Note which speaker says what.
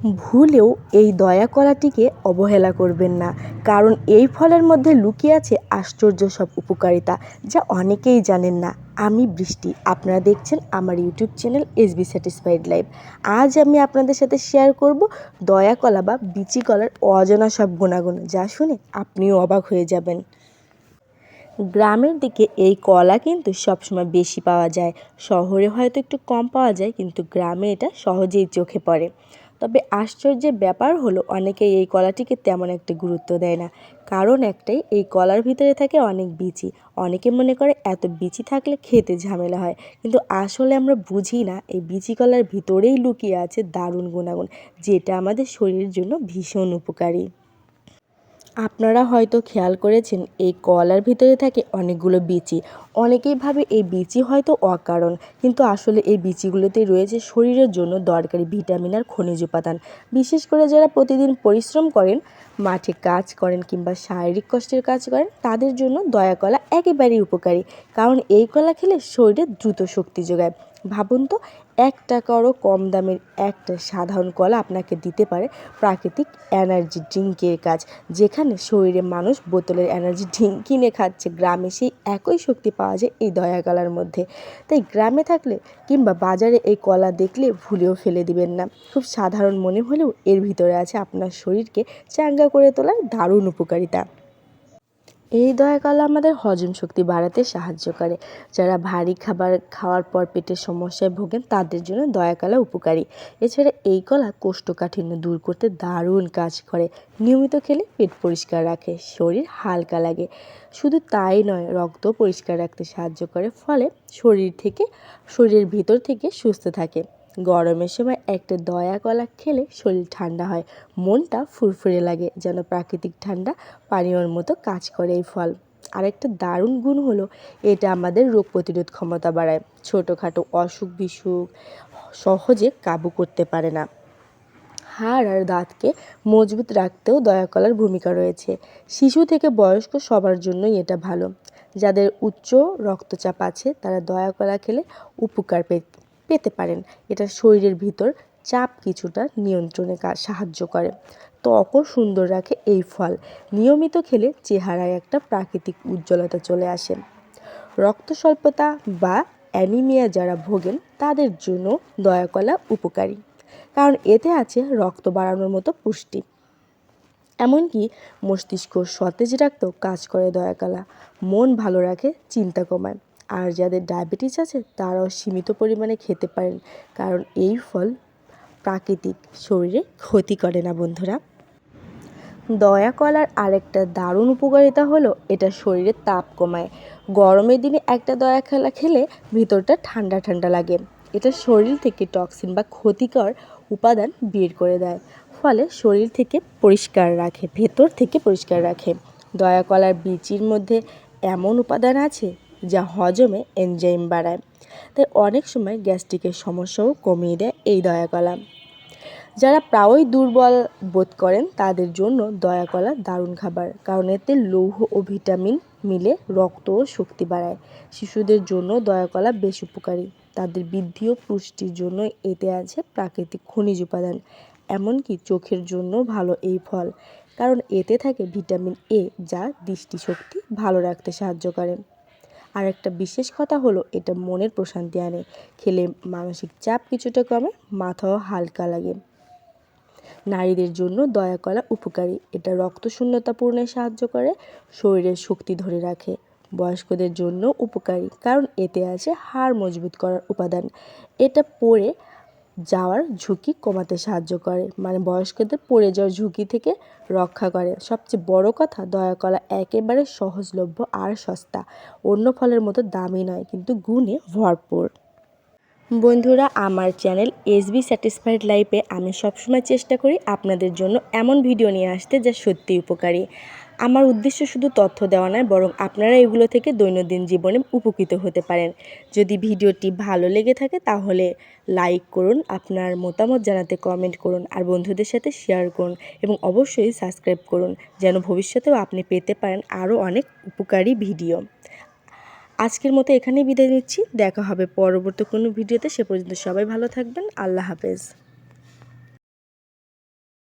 Speaker 1: ভুলেও এই দয়া কলাটিকে অবহেলা করবেন না। কারণ এই ফলের মধ্যে লুকিয়ে আছে আশ্চর্য সব উপকারিতা, যা অনেকেই জানেন না। আমি বৃষ্টি। আপনারা দেখছেন আমার YouTube channel S B satisfied life. আজ আমি আপনাদের সাথে শেয়ার করব দয়া কলা বা বিচি কলার অজানা সব গুণাগুণ, যা শুনে আপনিও অবাক হয়ে যাবেন। গ্রামের দিকে এই কলা কিন্তু সবসময় বেশি পাওয়া যায়। শহরে হয়তো একটু কম পাওয়া যায়, কিন্তু গ্রামে এটা সহজেই চোখে পড়ে। তবে আশ্চর্যের ব্যাপার হলো, অনেকেই এই কলাটিকে তেমন একটা গুরুত্ব দেয় না। কারণ একটাই, এই কলার ভিতরে থাকে অনেক বিচি। অনেকে মনে করে এত বিচি থাকলে খেতে ঝামেলা হয়। কিন্তু আসলে আমরা বুঝি না, এই বিচি কলার ভিতরেই লুকিয়ে আছে দারুণ গুণাগুণ, যেটা আমাদের শরীরের জন্য ভীষণ উপকারী। আপনারা হয়তো খেয়াল করেছেন, এই কলার ভিতরে থাকে অনেকগুলো বিচি। অনেকেই ভাবে এই বিচি হয়তো অকারণ, কিন্তু আসলে এই বিচিগুলোতে রয়েছে শরীরের জন্য দরকারি ভিটামিন আর খনিজ উপাদান। বিশেষ করে যারা প্রতিদিন পরিশ্রম করেন, মাঠে কাজ করেন কিংবা শারীরিক কষ্টের কাজ করেন, তাদের জন্য দয়া কলা একেবারেই উপকারী, কারণ এই কলা খেলে শরীরে দ্রুত শক্তি যোগায়। ভাবুন তো এক টাকারও কম দামের একটা সাধারণ কলা আপনাকে দিতে পারে প্রাকৃতিক এনার্জি ড্রিঙ্কের কাজ। যেখানে শরীরে মানুষ বোতলের এনার্জি ড্রিঙ্ক কিনে খাচ্ছে, গ্রামে সেই একই শক্তি পাওয়া যায় এই দয়া কলার মধ্যে। তাই গ্রামে থাকলে কিংবা বাজারে এই কলা দেখলে ভুলেও ফেলে দিবেন না। খুব সাধারণ মনে হলেও এর ভিতরে আছে আপনার শরীরকে চাঙ্গা করে তোলার দারুণ উপকারিতা। এই দয়াকলা আমাদের হজম শক্তি বাড়াতে সাহায্য করে। যারা ভারী খাবার খাওয়ার পর পেটের সমস্যায় ভোগেন, তাদের জন্য দয়াকলা উপকারী। এছাড়া এই কলা কোষ্ঠকাঠিন্য দূর করতে দারুণ কাজ করে। নিয়মিত খেলে পেট পরিষ্কার রাখে, শরীর হালকা লাগে। শুধু তাই নয়, রক্ত পরিষ্কার রাখতে সাহায্য করে, ফলে শরীর থেকে, শরীরের ভিতর থেকে সুস্থ থাকে। গরমের সময় একটা দয়া কলা খেলে শরীর ঠান্ডা হয়। মনটা ফুরফুরে লাগে যেন প্রাকৃতিক ঠান্ডা পানীয়র মতো কাজ করে এই ফল। আরেকটা দারুণ গুণ হলো, এটা আমাদের রোগ প্রতিরোধ ক্ষমতা বাড়ায়। ছোটোখাটো অসুখ বিসুখ সহজে কাবু করতে পারে না। হাড় আর দাঁতকে মজবুত রাখতেও দয়া কলার ভূমিকা রয়েছে। শিশু থেকে বয়স্ক সবার জন্যই এটা ভালো। যাদের উচ্চ রক্তচাপ আছে, তারা দয়া কলা খেলে উপকার পেতে পারেন। এটা শরীরের ভিতর চাপ কিছুটা নিয়ন্ত্রণে সাহায্য করে। ত্বকও সুন্দর রাখে এই ফল। নিয়মিত খেলে চেহারায় একটা প্রাকৃতিক উজ্জ্বলতা চলে আসে। রক্ত স্বল্পতা বা অ্যানিমিয়া যারা ভোগেন, তাদের জন্য দয়াকলা উপকারী। কারণ এতে আছে রক্ত বাড়ানোর মতো পুষ্টি। এমনকি মস্তিষ্ক সতেজ রাখতেও কাজ করে দয়াকলা মন ভালো রাখে, চিন্তা কমায়। আর যাদের ডায়াবেটিস আছে, তারাও সীমিত পরিমাণে খেতে পারেন। কারণ এই ফল প্রাকৃতিক শরীরে ক্ষতি করে না, বন্ধুরা। দয়া কলার আরেকটা দারুণ উপকারিতা হলো, এটা শরীরে তাপ কমায়। গরমের দিনে একটা দয়া খেলা খেলে ভিতরটা ঠান্ডা ঠান্ডা লাগে। এটা শরীর থেকে টক্সিন বা ক্ষতিকর উপাদান বের করে দেয়। ফলে শরীর থেকে পরিষ্কার রাখে, ভেতর থেকে পরিষ্কার রাখে। দয়া কলার বিচির মধ্যে এমন উপাদান আছে যা হজমে এনজাইম বাড়ায়। তাই অনেক সময় গ্যাস্ট্রিকের সমস্যাও কমিয়ে দেয় এই দয়াকলা। যারা প্রায়ই দুর্বল বোধ করেন, তাদের জন্য দয়াকলা দারুণ খাবার, কারণ এতে লৌহ ও ভিটামিন মিলে রক্ত ও শক্তি বাড়ায়। শিশুদের জন্য দয়াকলা বেশ উপকারী। তাদের বৃদ্ধি ও পুষ্টির জন্য এতে আছে প্রাকৃতিক খনিজ উপাদান, এমনকি চোখের জন্য ভালো এই ফল, কারণ এতে থাকে ভিটামিন এ, যা দৃষ্টিশক্তি ভালো রাখতে সাহায্য করে। আর একটা বিশেষ কথা হলো, এটা মনের প্রশান্তি আনে। খেলে মানসিক চাপ কিছুটা কমে, মাথাও হালকা লাগে। নারীদের জন্য দয়া করা উপকারী। এটা রক্ত শূন্যতা পূরণে সাহায্য করে, শরীরের শক্তি ধরে রাখে। বয়স্কদের জন্য উপকারী, কারণ এতে আছে হাড় মজবুত করার উপাদান। এটা পরে যাওয়ার ঝুঁকি কমাতে সাহায্য করে। মানে বয়স্কদের পড়ে যাওয়ার ঝুঁকি থেকে রক্ষা করে। সবচেয়ে বড় কথা, দয়া করা একেবারে সহজলভ্য আর সস্তা। অন্য ফলের মতো দামি নয়, কিন্তু গুণে ভরপুর। বন্ধুরা, আমার চ্যানেল এস বি স্যাটিসফাইড লাইফে আমি সবসময় চেষ্টা করি আপনাদের জন্য এমন ভিডিও নিয়ে আসতে যা সত্যিই উপকারী। আমার উদ্দেশ্য শুধু তথ্য দেওয়া নয়, বরং আপনারা এগুলো থেকে দৈনন্দিন জীবনে উপকৃত হতে পারেন। যদি ভিডিওটি ভালো লেগে থাকে, তাহলে লাইক করুন, আপনার মতামত জানাতে কমেন্ট করুন, আর বন্ধুদের সাথে শেয়ার করুন, এবং অবশ্যই সাবস্ক্রাইব করুন, যেন ভবিষ্যতেও আপনি পেতে পারেন আরও অনেক উপকারী ভিডিও। আজকের মতো এখানেই বিদায় নিচ্ছি। দেখা হবে পরবর্তী কোনো ভিডিওতে। সে পর্যন্ত সবাই ভালো থাকবেন। আল্লাহ হাফেজ।